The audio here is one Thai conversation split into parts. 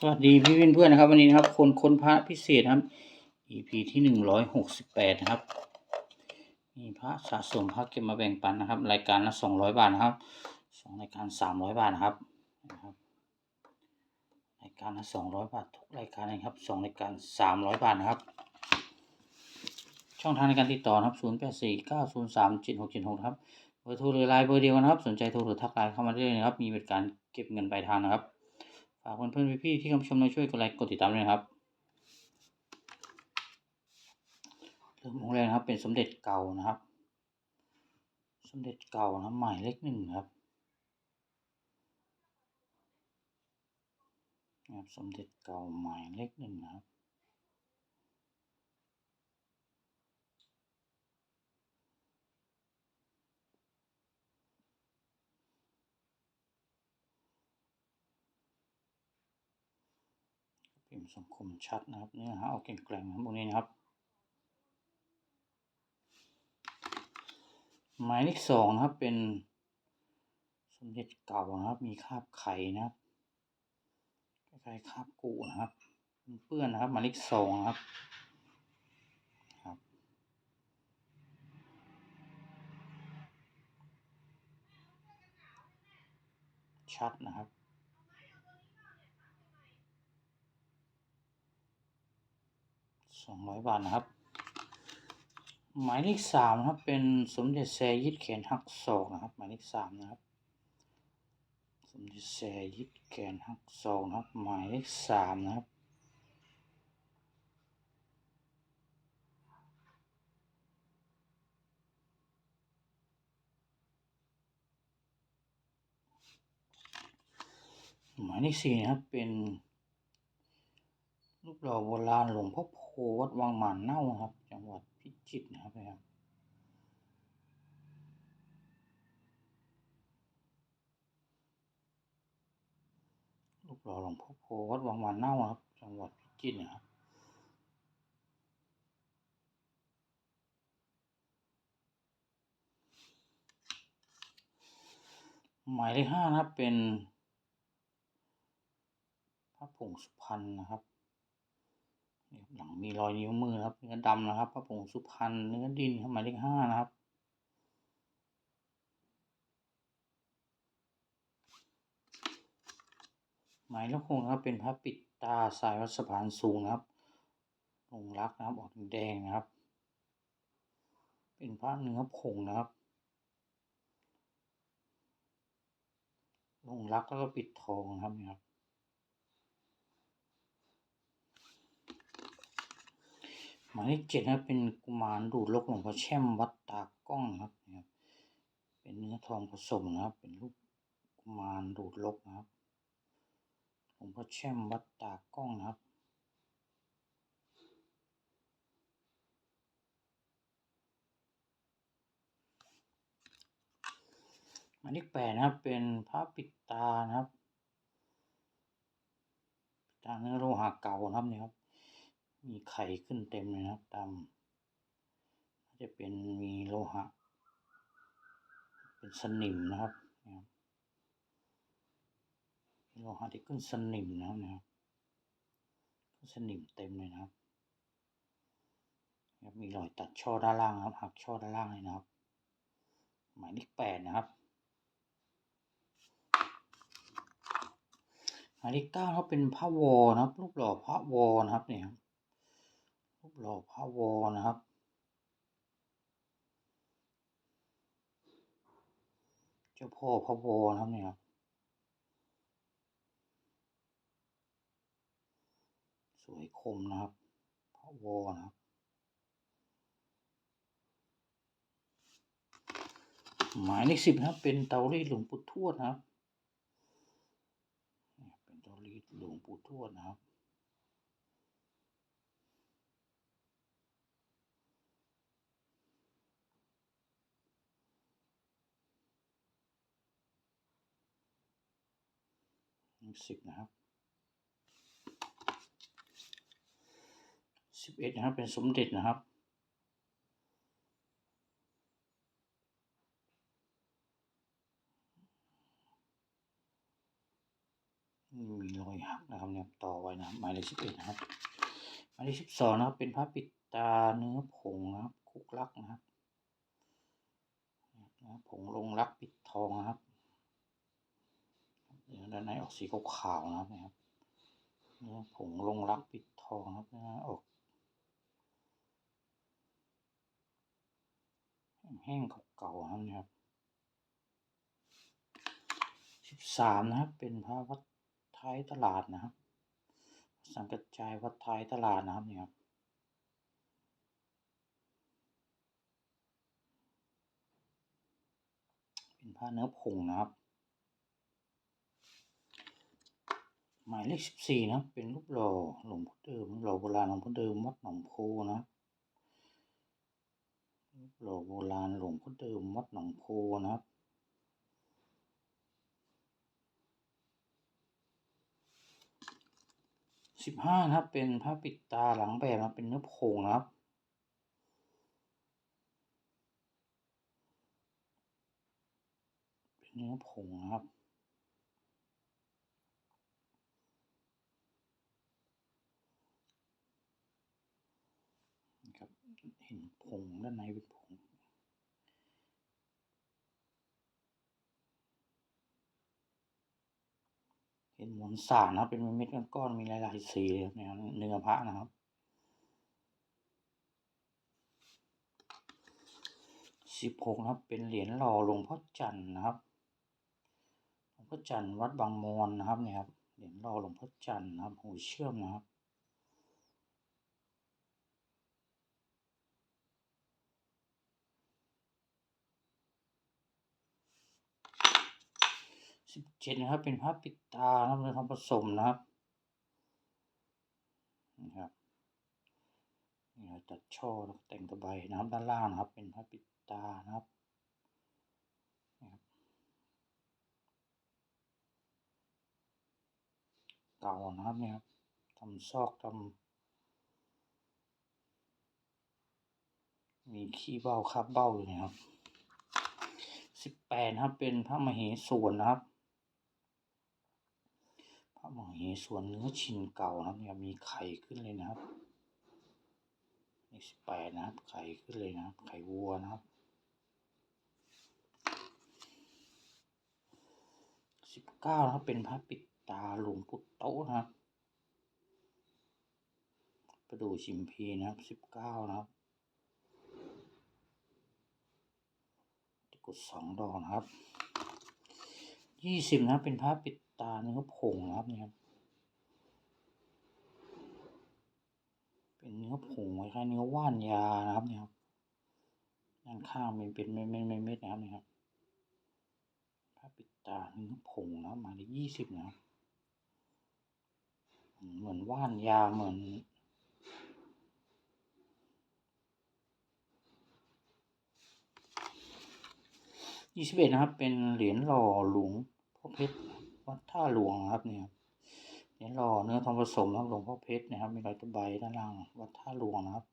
สวัสดีพี่เพื่อนๆนะครับ วันนี้นะครับ คนค้นพระพิเศษครับ EP ที่หนึ่งร้อยหกสิบแปดนะครับ มีพระสะสมพระเก็บมาแบ่งปันนะครับ รายการละสองร้อยบาทนะครับสองรายการสามร้อยบาทนะครับนะครับ รายการละสองร้อยบาททุกรายการนะครับสองรายการสามร้อยบาทนะครับ ช่องทางในการติดต่อนะครับศูนย์แปดสี่เก้าศูนย์สามเจ็ดหกเจ็ดหกครับเบอร์โทรหรือไลน์เบอร์เดียวกันครับ สนใจโทรหรือทักไลน์เข้ามาได้เลยนะครับ มีบริการเก็บเงินปลายทางนะครับากเพื่อนๆพี่ๆที่เข้ามาชมเราช่วยกดไลค์กดติดตามด้วยนะครับเริ่มของแรกนะครับ เป็นสมเด็จเก่านะครับ สมเด็จเก่านะครับหมายเลขหนึ่งครับนะครับสมเด็จเก่าหมายเลขหนึ่งนะครับ สังคมชัดนะครับเนื้อหาเอาเก่งแกร่งนะครับพวกนี้นะครับ หมายเลขสองนะครับเป็นสมเด็จเก่านะครับ มีคาบไข่นะครับคล้ายๆคาบกูนะครับเปื้อนนะครับหมายเลขสองนะครับชัดนะครับ ส องร้อยบาทนะครับ หมายเลขสามนะครับ เป็นสมเด็จแซยิดแขนหักศอกนะครับ หมายเลขสามนะครับ สมเด็จแซยิดแขนหักศอกนะครับ หมายเลขสามนะครับหมายเลขสี่นะครับเป็น รูปหล่อโบราณหลวงพ่อโพวัดวังหมานเน่าครับ จังหวัดพิจิตรนะครับนะครับรูปหล่อหลวงพ่อโพวัดวังหมานเน่าครับ จังหวัดพิจิตรนะครับหมายเลขห้านะครับเป็นพระผงสุพรรณนะครับ นี่หลังมีรอยนิ้วมือนะครับ เนื้อดำนะครับพระผงสุพรรณเนื้อดินครับหมายเลขห้านะครับหมายเลขหกนะครับเป็นพระปิดตาสายวัดสะพานสูงนะครับลงรักนะครับออกแดงๆนะครับ เป็นพระเนื้อผงนะครับลงรักแล้วก็ปิดทองครับนี่ครับ มายเลขเจ็ดนะเป็นกุมารดูดลกหลวงพ่อแช่มวัดตากล้องนะครับนะครับ เป็นเนื้อทองผสมนะครับ เป็นรูปกุมารดูดลกนะครับหลวงพ่อแช่มวัดตากล้องนะครับหมายเลขแปดนะครับ เป็นพระปิดตานะครับตาเนื้อโลหะเก่านะครับนี่ครับ มีไข่ขึ้นเต็มเลยนะครับตามน่าจะเป็นมีโลหะ เป็นสนิมนะครับนะครับโลหะที่ขึ้นสนิมนะครับนะครับขึ้นสนิมเต็มเลยนะครับครับมีรอยตัดช่อด้านล่างครับหักช่อด้านล่างเลยนะครับ หมายเลขแปดนะครับ หมายเลขเก้าครับเป็นพระวอนะครับรูปหล่อพระวอนะครับเนี่ยครับ รูปหล่อพระวอนะครับ เจ้าพ่อพระวอนะครับเนี่ยสวยคมนะครับ พระวอนะครับหมายเลขสิบนะครับ เป็นเตารีดหลวงปู่ทวดนะครับ เป็นเตารีดหลวงปู่ทวดนะครับ สิบนะครับสิบเอ็ดนะครับ เป็นสมเด็จนะครับมีรอยหักนะครับเนี่ยต่อไว้นะหมายเลขสิบเอ็ดนะครับหมายเลขสิบสองนะครับเป็นพระปิดตาเนื้อผงนะครับ คุกลักนะครับเนื้อผงลงรักปิดทองนะครับเนื้อด้านในออก สีขาวๆนะครับนะครับเนื้อผงลงรักปิดทองครับเนื้อออกแห้งเก่าๆนะครับสิบสามนะครับ เป็นพระวัดท้ายตลาดนะครับ สังกัจจายวัดท้ายตลาดนะครับเนี่ยครับเป็นผ้าเนื้อผงนะครับ หมายเลขสิบสี่นะเป็นรูปหล่อหลวงพ่อเดิมหล่อโบราณหลวงพ่อเดิมวัดหนองโพนะรูปหล่อโบราณหลวงพ่อเดิมวัดหนองโพนะครับสิบห้านะครับเป็นผ้าปิดตาหลังแบบนะครับเป็นเนื้อผงนะครับเป็นเนื้อผงนะครับ เห็นผง ด้านในเป็นผงเห็นหมวลสารนะครับเป็นเม็ดก้อนๆมีหลายๆสีเลยครับเนี่ยเนื้อพระนะครับ สิบหกนะครับเป็นเหรียญหล่อหลวงพ่อจันทร์นะครับหลวงพ่อจันทร์วัดบางมอนนะครับเนี่ยครับเหรียญหล่อหลวงพ่อจันทร์นะครับหูเชื่อมนะครับ สิบเจ็ดนะครับ เป็นพระปิดตานะครับเป็นทองผสมนะครับนะครับนี่เราจัดช่อแล้วก็แต่งตะไบนะครับด้านล่างนะครับ เป็นพระปิดตานะครับนะครับเก่านะครับเนี่ยครับทำซอกทำมีขี้เบ้าคาบเบ้าอยู่นะครับสิบแปดนะครับเป็นพระมเหสวนนะครับ พระมเหสวนเนื้อชิ้นเก่านะครับเนี่ยมีไข่ขึ้นเลยนะครับนี่สิบแปดนะครับ ไข่ขึ้นเลยนะครับ ไข่วัวนะครับสิบเก้านะครับ เป็นพระปิดตาหลวงปู่โตนะครับประดูชิมพีนะครับสิบเก้านะครับตะกุดสองดอกนะครับยี่สิบนะเป็นพระปิด ตาเนื้อผงนะครับเนี่ยครับ เป็นเนื้อผงคล้ายเนื้อว่านยานะครับเนี่ยครับด้านข้างมันเป็นเม็ดๆเม็ดนะครับเนี่ยครับพระปิดตาเนื้อผงนะมาในยี่สิบนะครับเหมือนว่านยาเหมือนยี่สิบเอ็ดนะครับ เป็นเหรียญหล่อหลวงพ่อเพชร วัดท่าหลวงนะครับเนี่ยเหรียญหล่อเนื้อทองผสมครับหลวงพ่อเพชรนะครับ มีรอยตะไบด้านล่างวัดท่าหลวงนะครับ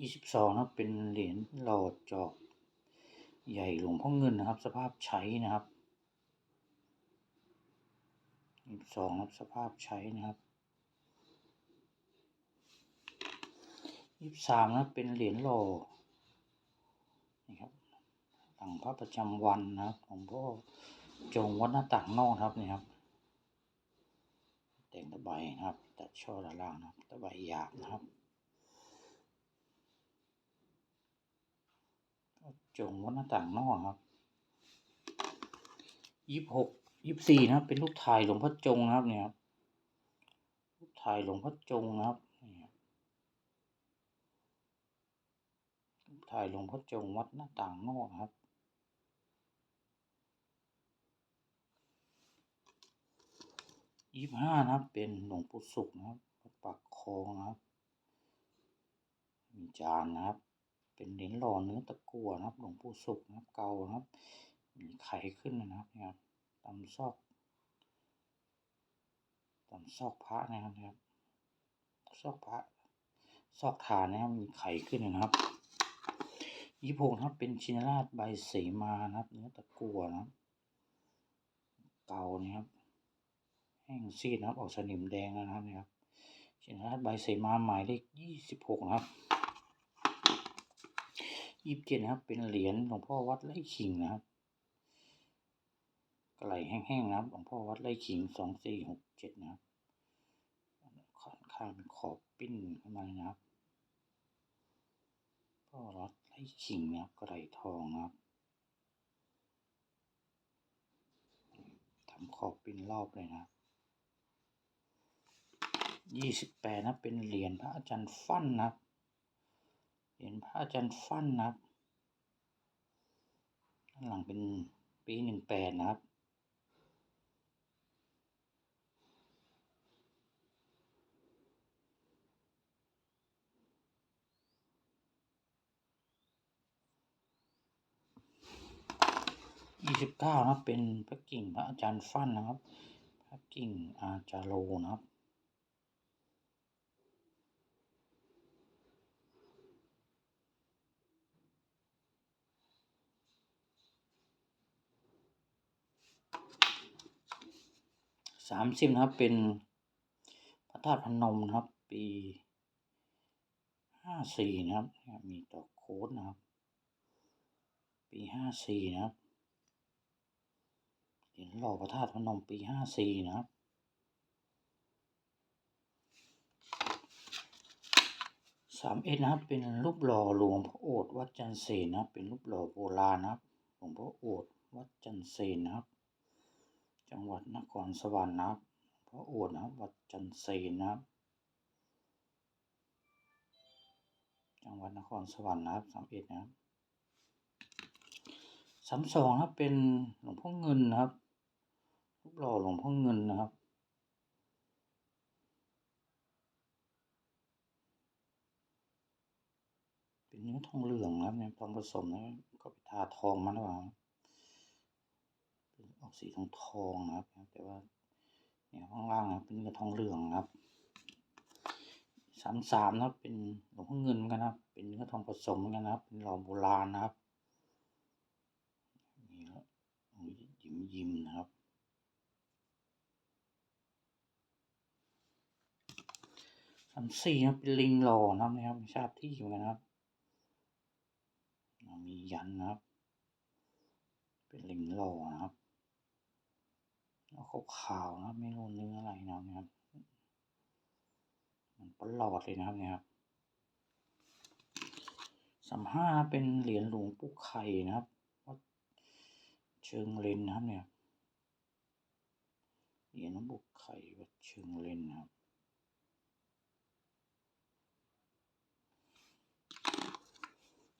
ยี่สิบสองนะครับเป็นเหรียญหล่อจอกใหญ่หลวงพ่อเงินนะครับ สภาพใช้นะครับยี่สิบสองครับสภาพใช้นะครับยี่สิบสามนะเป็นเหรียญหล่อ นี่ครับหลังพระประจำวันนะครับของพ่อจงวัดหน้าต่างนอกครับนี่ครับแต่งตะไบนะครับ ตัดช่อด้านล่างนะครับตะไบหยาบนะครับจงวัดหน้าต่างนอกครับยี่สิบหกยี่สิบสี่นะครับ เป็นลูกถ่ายหลวงพ่อจงนะครับเนี่ยครับลูกถ่ายหลวงพ่อจงนะครับ ถ่ายหลวงพ่อจงวัดหน้าต่างนอกครับ ยี่ห้านะครับ เป็นหลวงปู่สุขนะครับวักคองนะครับ มีจานนะครับ เป็นเหรียญหล่อเนื้อตะกั่วนะครับ หลวงปู่สุขนะครับ เก่านะครับ มีไข่ขึ้นนะครับนี่ยครับตำซอกตำซอกพระนะครับนะครับ ซอกพระซอกฐานนะครับ มีไข่ขึ้นนะครับ ยี่หกนครับเป็นชินราชใบเสมานะครับ เนื้อตะกั่วนะครับเก่านะครับ แห้งซีดนะครับ ออกสนิมแดงแล้วนะครับนี่ครับ ชินราชใบเสมาหมายเลขยี่สิบหกนะครับยี่สิบเจ็ดนะครับ เป็นเหรียญหลวงพ่อวัดไร่ขิงนะครับกระไหลแห้งๆนะครับหลวงพ่อวัดไร่ขิงสองสี่หกเจ็ดนะครับข้างข้างเป็นขอบปิ้นขึ้นมาเลยนะครับพ่อวัด ไร่ขิงนะครับกระไรทองนะครับทำขอบปินรอบเลยนะยี่สิบแปดนะเป็นเหรียญพระอาจารย์ฟั่นนะเหรียญพระอาจารย์ฟั่นนะด้านหลังเป็นปีหนึ่งแปดนะครับ ยี่สิบเก้านะครับ เป็นพระกิ่งพระอาจารย์ฟั่นนะครับ พระกิ่งอาจารโลนะครับสามสิบนะครับ เป็นพระธาตุพนมนะครับ ปีห้าสี่นะครับ มีต่อโค้ดนะครับ ปีห้าสี่นะครับ หรียญหล่อพระธาตุพนมปีห้าสี่นะครับสามเอ็ดนะครับ เป็นรูปหล่อหลวงพ่อโอษฐ์วัดจันทร์เสนนะครับ เป็นรูปหล่อโบราณนะครับหลวงพ่อโอษฐ์วัดจันทร์เสนนะครับ จังหวัดนครสวรรค์นะครับหลวงพ่อโอษฐ์นะครับวัดจันทร์เสนนะครับ จังหวัดนครสวรรค์นะครับสามเอ็ดนะครับสามสองนะครับเป็นหลวงพ่อเงินนะครับ หล่อหลวงพ่อเงินนะครับ เป็นเนื้อทองเหลืองนะครับเนี่ยทองผสมนะก็ไปทาทองมาแล้วครับเป็นออกสีทองทองนะครับ แต่ว่าเนี่ยข้างล่างนะเป็นเนื้อทองเหลืองนะครับสามสามนะครับเป็นหลวงพ่อเงินกันนะครับ เป็นเนื้อทองผสมกันนะครับ เป็นหล่อโบราณนะครับนี่ครับยิ้มยิ้มนะครับ สามสี่นะเป็นลิงหล่อนะครับนะครับไม่ทราบที่อยู่นะครับ มียันนะครับ เป็นลิงหล่อนะครับแล้วขาวๆนะไม่รู้เนื้ออะไรนะครับ มันปลอดเลยนะครับเนี่ยครับสามห้าเป็นเหรียญหลวงปู่ไข่นะครับวัดเชิงเลนนะครับเนี่ยเหรียญหลวงปู่ไข่วัดเชิงเลนนะครับ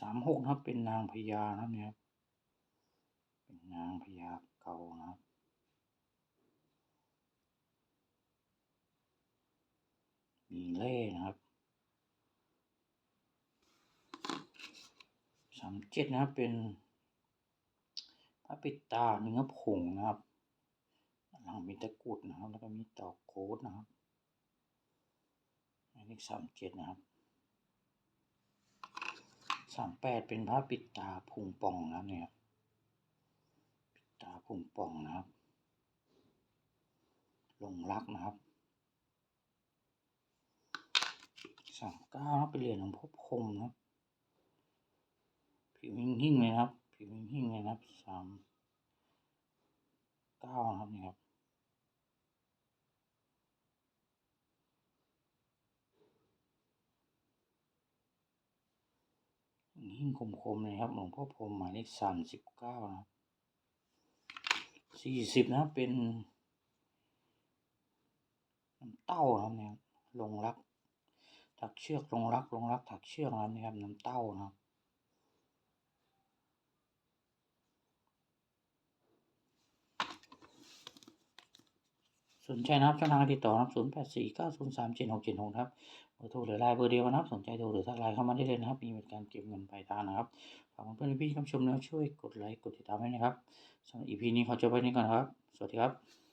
สามหกนะครับ เป็นนางพญานะครับเนี่ยเป็นนางพญาเก่านะครับมีเล่นะครับสามเจ็ดนะครับเป็นพระปิดตาเนื้อผงนะครับหลังมีตะกุดนะครับ แล้วก็มีตอกโค้ดนะครับอันนี้สามเจ็ดนะครับ สามแปดเป็นพระปิดตาพุงป่องนะครับเนี่ยปิดตาพุงป่องนะครับลงรักนะครับสามเก้าเป็นเหรียญของพ่อพรมนะผิวหิ่งๆเลยครับผิวหิ่งๆเลยนะครับสามเก้านะครับนี่ครับ หิ่งคมๆเลยครับหลวงพ่อพรมหมายเลขสามสิบเก้านะสี่สิบนะเป็นน้ำเต้านะครับเนี่ยลงรัก ถักเชือกลงรักลงรักถักเชือกนะครับน้ำเต้านะครับสนใจนะครับช่องทางติดต่อนะครับ 0 8 4 9 0 3 7 6 7 6 ครับ เบอร์โทรหรือไลน์เบอร์เดียวนะครับ สนใจโทรหรือทักไลน์เข้ามาได้เลยนะครับ มีบริการเก็บเงินปลายทางนะครับฝากเพื่อนๆพี่ๆคำชมแล้วช่วยกดไลค์กดติดตามให้นะครับสำหรับ EP นี้ขอจบไว้นี้ก่อนครับ สวัสดีครับ